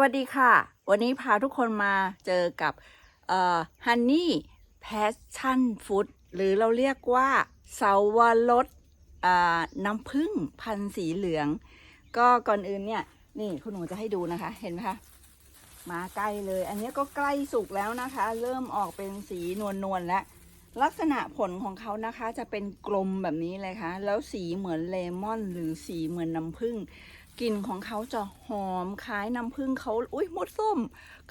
วัสดีค่ะ วันนี้พาทุกคนมาเจอกับเอ่อ Honey Passion Fruit หรือเราเรียกว่าเสาวรสน้ำผึ้งพันสีเหลือง ก็ก่อนอื่นเนี่ย นี่คุณหนูจะให้ดูนะคะ เห็นไหมคะมาใกล้เลย อันนี้ก็ใกล้สุกแล้วนะคะ เริ่มออกเป็นสีนวลนวลแล้วลักษณะผลของเขานะคะจะเป็นกลมแบบนี้เลยค่ะ แล้วสีเหมือนเลมอน หรือสีเหมือนน้ำผึ้ง กลิ่นของเขาจะหอมคล้ายน้ำผึ้งเขาอุ้ยมดส้ม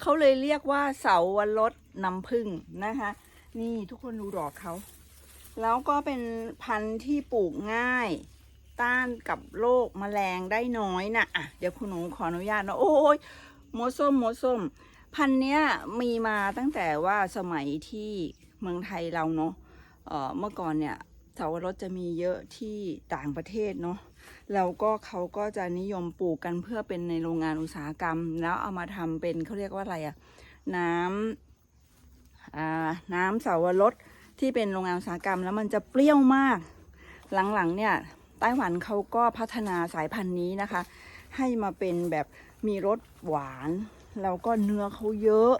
เขาเลยเรียกว่าเสาวรสน้ำผึ้งนะคะ นี่ทุกคนดูดอกเขา แล้วก็เป็นพันธุ์ที่ปลูกง่าย ต้านกับโรคแมลงได้น้อยนะอะเดี๋ยวคุณหนูขออนุญาตนะโอ้ยมดส้มมดส้ม พันธุ์เนี้ยมีมาตั้งแต่ว่าสมัยที่เมืองไทยเราเนาะเออเมื่อก่อนเนี่ย เสาวรสจะมีเยอะที่ต่างประเทศเนาะแล้วก็เขาก็จะนิยมปลูกกันเพื่อเป็นในโรงงานอุตสาหกรรม แล้วเอามาทำเป็นเขาเรียกว่าอะไรอะน้ำอ่าน้ำเสาวรสที่เป็นโรงงานอุตสาหกรรม แล้วมันจะเปรี้ยวมาก หลังๆเนี่ยไต้หวันเขาก็พัฒนาสายพันธุ์นี้นะคะ ให้มาเป็นแบบมีรสหวาน แล้วก็เนื้อเขาเยอะ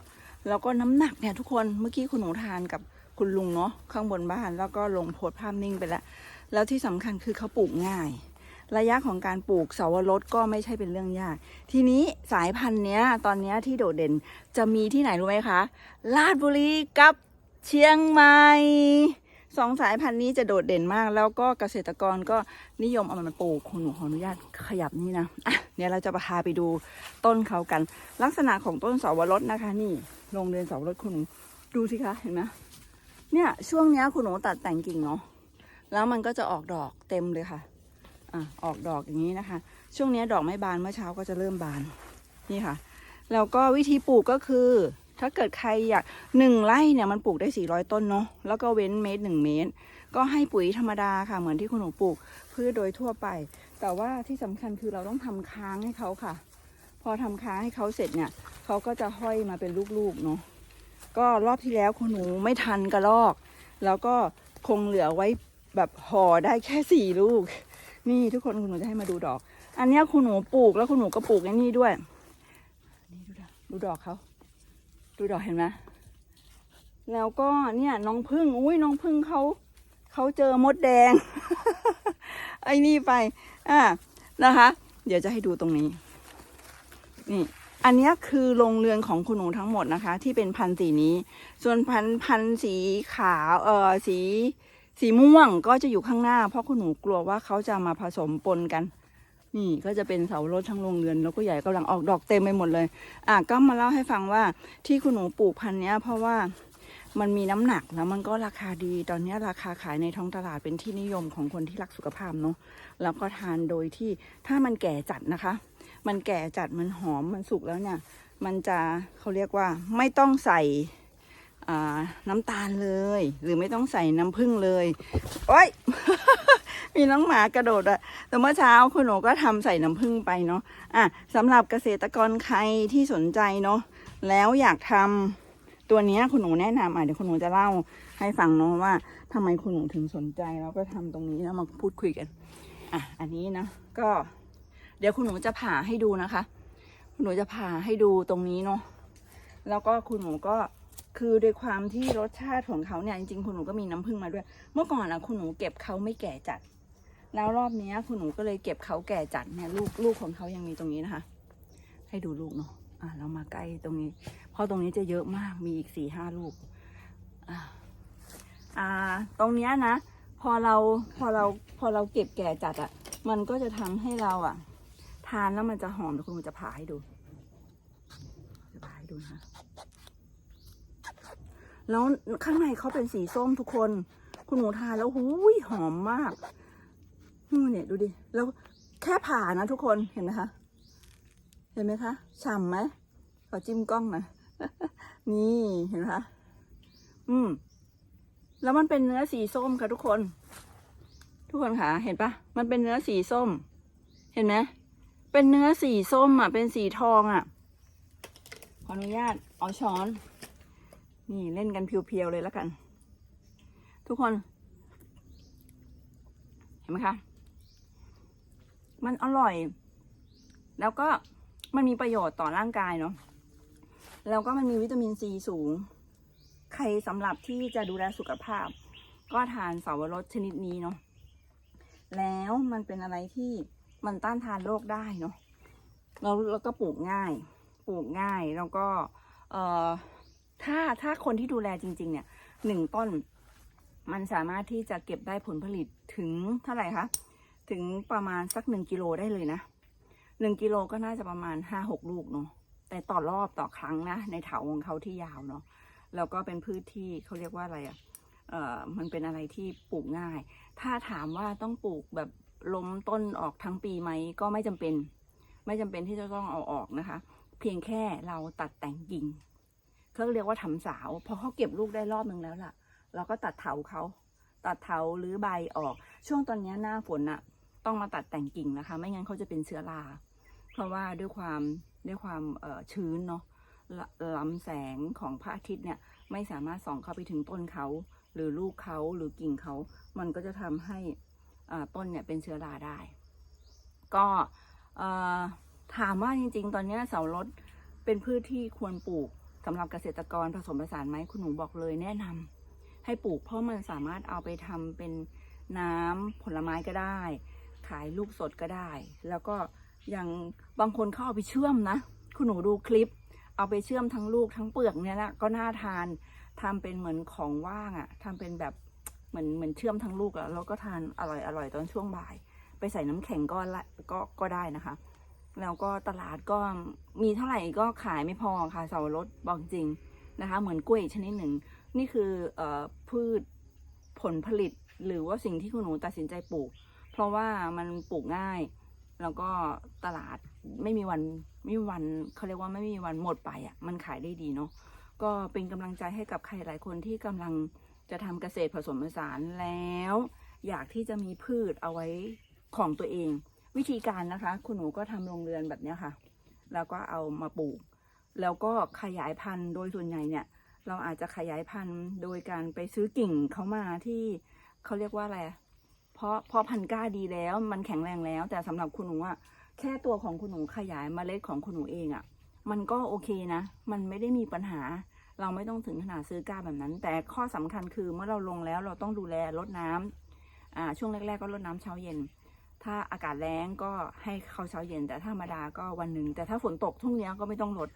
แล้วก็น้ำหนักเนี่ยทุกคนเมื่อกี้คุณหนูทานกับ คุณลุงเนาะข้างบนบ้านแล้วก็ลงโพสภาพนิ่งไปแล้ว แล้วที่สำคัญคือเขาปลูกง่าย ระยะของการปลูกเสาวรสก็ไม่ใช่เป็นเรื่องยาก ทีนี้สายพันธุ์เนี้ยตอนเนี้ยที่โดดเด่นจะมีที่ไหนรู้ไหมคะลาดบุรีกับเชียงใหม่สองสายพันธุ์นี้จะโดดเด่นมาก แล้วก็เกษตรกรก็นิยมเอามาปลูกคุณหนูขออนุญาตขยับนี่นะอะเดี๋ยเราจะพาไปดูต้นเขากัน ลักษณะของต้นเสาวรสนะคะ นี่โรงเรือนเสาวรสคุณดูสิคะเห็นไหม เนี่ยช่วงเนี้ยคุณหนูตัดแต่งกิ่งเนาะแล้วมันก็จะออกดอกเต็มเลยค่ะอะออกดอกอย่างนี้นะคะ ช่วงนี้ดอกไม่บานเมื่อเช้าก็จะเริ่มบานนี่ค่ะแล้วก็วิธีปลูกก็คือ ถ้าเกิดใครอยากหนึ่งไร่เนี่ยมันปลูกได้ 400 ต้นเนาะแล้วก็เว้นเมตรหนึ่งเมตร ก็ให้ปุ๋ยธรรมดาค่ะ เหมือนที่คุณหนูปลูกพืชโดยทั่วไป แต่ว่าที่สำคัญคือเราต้องทำค้างให้เขาค่ะ พอทำค้างให้เขาเสร็จเนี่ยเขาก็จะห้อยมาเป็นลูกๆเนาะ ก็รอบที่แล้วคุณหนูไม่ทันกระลอก แล้วก็คงเหลือไว้แบบห่อได้แค่สี่ลูก นี่ทุกคนคุณหนูจะให้มาดูดอก อันเนี้ยคุณหนูปลูกแล้วคุณหนูก็ปลูกไอ้นี่ด้วยนี่ดูดอกดูดอกเขาดูดอกเห็นไหมแล้วก็เนี่ยน้องพึ่งอุ้ยน้องพึ่งเขาเขาเจอมดแดง ไอ้นี่ไปอ่านะคะ เดี๋ยวจะให้ดูตรงนี้ นี่ อันนี้คือโรงเรือนของคุณหนูทั้งหมดนะคะ ที่เป็นพันธุ์สีนี้ ส่วนพันธุ์พันธุ์สีขาวเออสีสีม่วงก็จะอยู่ข้างหน้า เพราะคุณหนูกลัวว่าเขาจะมาผสมปนกัน นี่ก็จะเป็นเสารถทั้งโรงเรือน แล้วก็ใหญ่กำลังออกดอกเต็มไปหมดเลย อะก็มาเล่าให้ฟังว่าที่คุณหนูปลูกพันธุ์เนี้ยเพราะว่ามันมีน้ำหนักแล้วมันก็ราคาดี ตอนนี้ราคาขายในท้องตลาดเป็นที่นิยมของคนที่รักสุขภาพเนาะแล้วก็ทานโดยที่ถ้ามันแก่จัดนะคะ มันแก่จัดมันหอมมันสุกแล้วเนี่ย มันจะเขาเรียกว่าไม่ต้องใส่น้ำตาลเลย หรือไม่ต้องใส่น้ำผึ้งเลยโอ้ยมีน้องหมากระโดดอะแต่เมื่อเช้าคุณหนูก็ทำใส่น้ำผึ้งไปเนาะอะสำหรับเกษตรกรใครที่สนใจเนาะแล้วอยากทำตัวนี้คุณหนูแนะนำอะเดี๋ยวคุณหนูจะเล่าให้ฟังเนาะว่าทำไมคุณหนูถึงสนใจแล้วก็ทำตรงนี้แล้วมาพูดคุยกันอะอันนี้นะก็ เดี๋ยวคุณหนูจะผ่าให้ดูนะคะ คุณหนูจะผ่าให้ดูตรงนี้เนาะแล้วก็คุณหนูก็คือด้วยความที่รสชาติของเขาเนี่ยจริงๆคุณหนูก็มีน้ำผึ้งมาด้วย เมื่อก่อนอะคุณหนูเก็บเขาไม่แก่จัด แล้วรอบนี้คุณหนูก็เลยเก็บเขาแก่จัดเนี่ยลูกลูกของเขายังมีตรงนี้นะคะ ให้ดูลูกเนาะอะเรามาใกล้ตรงนี้ เพราะตรงนี้จะเยอะมากมีอีกสี่ห้าลูกอ่าอ่าตรงเนี้ยนะ พอเราพอเราพอเราเก็บแก่จัดอะมันก็จะทำให้เราอะ ทานแล้วมันจะหอมเดี๋ยวคุณหนูจะผ่าให้ดู จะผ่าให้ดูนะคะแล้วข้างในเขาเป็นสีส้มทุกคน คุณหนูทานแล้วหูยหอมมากนู่นเนี่ยดูดิ แล้วแค่ผ่านะทุกคนเห็นไหมคะ เห็นไหมคะฉ่ำไหมขอจิ้มกล้องหน่อยนี่เห็นไหมคะ อืม แล้วมันเป็นเนื้อสีส้มค่ะทุกคน ทุกคนค่ะ เห็นปะมันเป็นเนื้อสีส้ม เห็นไหม เป็นเนื้อสีส้มอะ เป็นสีทองอะ ขออนุญาตเอาช้อน นี่เล่นกันเพียวๆเลยแล้วกัน ทุกคน เห็นไหมคะ มันอร่อย แล้วก็มันมีประโยชน์ต่อร่างกายเนาะ แล้วก็มันมีวิตามินซีสูง ใครสำหรับที่จะดูแลสุขภาพ ก็ทานเสาวรสชนิดนี้เนาะ แล้วมันเป็นอะไรที่ มันต้านทานโรคได้เนาะแล้วแล้วก็ปลูกง่าย ปลูกง่ายแล้วก็เอ่อถ้าถ้าคนที่ดูแลจริง ๆ เนี่ยหนึ่งต้น มันสามารถที่จะเก็บได้ผลผลิตถึงเท่าไหร่คะถึงประมาณสักหนึ่งกิโลได้เลยนะหนึ่งกิโลก็น่าจะประมาณห้าหกลูกเนาะแต่ต่อรอบต่อครั้งนะ ในเถาของเขาที่ยาวเนาะแล้วก็เป็นพืชที่เขาเรียกว่าอะไรอะ่ะเอ่อมันเป็นอะไรที่ปลูกง่าย ถ้าถามว่าต้องปลูกแบบ ล้มต้นออกทั้งปีไหมก็ไม่จำเป็น ไม่จำเป็นที่จะต้องเอาออกนะคะ เพียงแค่เราตัดแต่งกิ่งเขาเรียกว่าทำสาวพอเขาเก็บลูกได้รอบนึงแล้วล่ะ เราก็ตัดเถาเขาตัดเถาหรือใบออก ช่วงตอนนี้หน้าฝนอะต้องมาตัดแต่งกิ่งนะคะ ไม่งั้นเขาจะเป็นเชื้อราเพราะว่าด้วยความด้วยความเอ่อชื้นเนาะลำแสงของพระอาทิตย์เนี่ยไม่สามารถส่องเข้าไปถึงต้นเขา หรือลูกเขาหรือกิ่งเขา มันก็จะทำให้ ต้นเนี่ยเป็นเชื้อราได้ ก็ถามว่าจริง ๆ ตอนนี้เสารถเป็นพืชที่ควรปลูกสำหรับเกษตรกรผสมผสานไหมคุณหนูบอกเลยแนะนำให้ปลูกเพราะมันสามารถเอาไปทำเป็นน้ำผลไม้ก็ได้ ขายลูกสดก็ได้ แล้วก็อย่างบางคนเขาเอาไปเชื่อมนะ คุณหนูดูคลิป เอาไปเชื่อมทั้งลูกทั้งเปลือกเนี่ยนะก็น่าทานทำเป็นเหมือนของว่างอะ่ะทำเป็นแบบ เหมือนเหมือนเชื่อมทั้งลูกแล้วก็ทานอร่อยอร่อยตอนช่วงบ่าย ไปใส่น้ำแข็งก็ละก็ก็ได้นะคะ แล้วก็ตลาดก็มีเท่าไหร่ก็ขายไม่พอค่ะเสาวรสบอกจริงนะคะ เหมือนกล้วยชนิดหนึ่ง นี่คือเอ่อพืชผลผลิตหรือว่าสิ่งที่คุณหนูตัดสินใจปลูก เพราะว่ามันปลูกง่าย แล้วก็ตลาดไม่มีวันไม่มีวันเขาเรียกว่าไม่มีวันหมดไปอะ่ะมันขายได้ดีเนาะก็เป็นกำลังใจให้กับใครหลายคนที่กำลัง จะทำเกษตรผสมผสานแล้ว อยากที่จะมีพืชเอาไว้ของตัวเอง วิธีการนะคะ คุณหนูก็ทำโรงเรือนแบบนี้ค่ะ แล้วก็เอามาปลูก แล้วก็ขยายพันธุ์โดยส่วนใหญ่เนี่ย เราอาจจะขยายพันธุ์โดยการไปซื้อกิ่งเขามาที่เขาเรียกว่าอะไรเพราะเพราะพันธุ์กล้าดีแล้วมันแข็งแรงแล้ว แต่สำหรับคุณหนูอะแค่ตัวของคุณหนูขยายเมล็ดของคุณหนูเองอะมันก็โอเคนะ มันไม่ได้มีปัญหา เราไม่ต้องถึงขนาดซื้อกล้าแบบนั้น แต่ข้อสำคัญคือเมื่อเราลงแล้วเราต้องดูแลรดน้ำอ่าช่วงแรก ๆ ก็รดน้ำเช้าเย็น ถ้าอากาศแรงก็ให้เขาเช้าเย็น แต่ถ้าธรรมดาก็วันหนึ่ง แต่ถ้าฝนตกทุ่งเนี้ยก็ไม่ต้องลด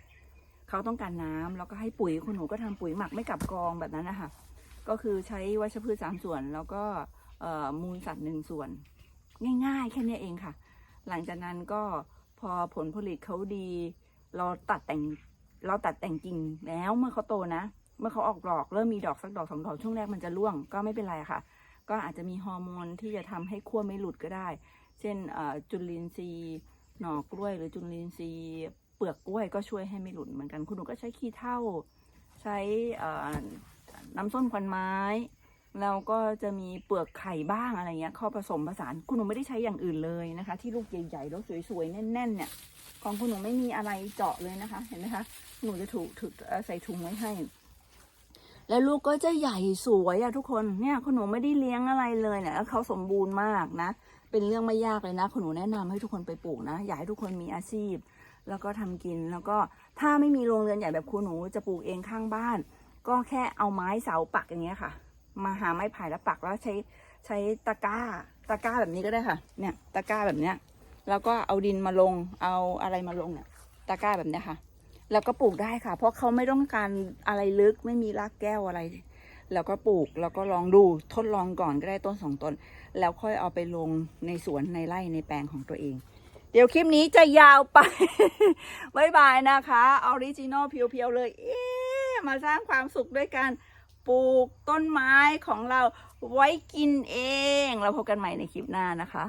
เขาต้องการน้ำแล้วก็ให้ปุ๋ยคุณหนูก็ทำปุ๋ยหมักไม่กลับกองแบบนั้นนะคะก็คือใช้วัชพืชสามส่วน แล้วก็มูลสัตว์หนึ่งส่วน ง่าย ๆ แค่นี้เองค่ะ หลังจากนั้นก็พอผลผลิตเขาดี เราตัดแต่ง เราตัดแต่งกิ่งแล้วเมื่อเขาโตนะ เมื่อเขาออกดอกเริ่มมีดอกสักดอกสองดอกช่วงแรกมันจะร่วงก็ไม่เป็นไรค่ะ ก็อาจจะมีฮอร์โมนที่จะทำให้ขั้วไม่หลุดก็ได้ เช่นจุลินทรีย์หน่อกล้วย หรือจุลินทรีย์เปลือกกล้วยก็ช่วยให้ไม่หลุดเหมือนกัน คุณหนูก็ใช้ขี้เถ้าใช้น้ำส้มควันไม้ แล้วก็จะมีเปลือกไข่บ้างอะไรเงี้ยเข้าผสมผสานคุณหนูไม่ได้ใช้อย่างอื่นเลยนะคะ ที่ลูกใหญ่ๆแล้วสวยๆแน่นๆ เนี่ย ของคุณหนูไม่มีอะไรเจาะเลยนะคะ เห็นไหมคะหนูจะถูกถูกใส่ถุงไว้ให้ แล้วลูกก็จะใหญ่สวยอะทุกคนเนี่ยคุณหนูไม่ได้เลี้ยงอะไรเลยเนี่ยแล้วเขาสมบูรณ์มากนะ เป็นเรื่องไม่ยากเลยนะคุณหนูแนะนำให้ทุกคนไปปลูกนะอยากให้ทุกคนมีอาชีพ แล้วก็ทำกินแล้วก็ถ้าไม่มีโรงเรือนใหญ่แบบคุณหนูจะปลูกเองข้างบ้าน ก็แค่เอาไม้เสาปักอย่างเงี้ยค่ะ มาหาไม้ไผ่แล้วปักแล้วใช้ใช้ตะกร้าตะกร้าแบบนี้ก็ได้ค่ะ เนี่ยตะกร้าแบบเนี้ย แล้วก็เอาดินมาลง เอาอะไรมาลงเนี่ยตะกร้าแบบเนี้ยค่ะ แล้วก็ปลูกได้ค่ะ เพราะเขาไม่ต้องการอะไรลึกไม่มีรากแก้วอะไร แล้วก็ปลูกแล้วก็ลองดูทดลองก่อนก็ได้ต้นสองต้น แล้วค่อยเอาไปลงในสวนในไร่ในแปลงของตัวเอง เดี๋ยวคลิปนี้จะยาวไปบายบายนะคะออริจินอลเพียวๆเลย เอ๊มาสร้างความสุขด้วยการ ปลูกต้นไม้ของเราไว้กินเอง เราพบกันใหม่ในคลิปหน้านะคะ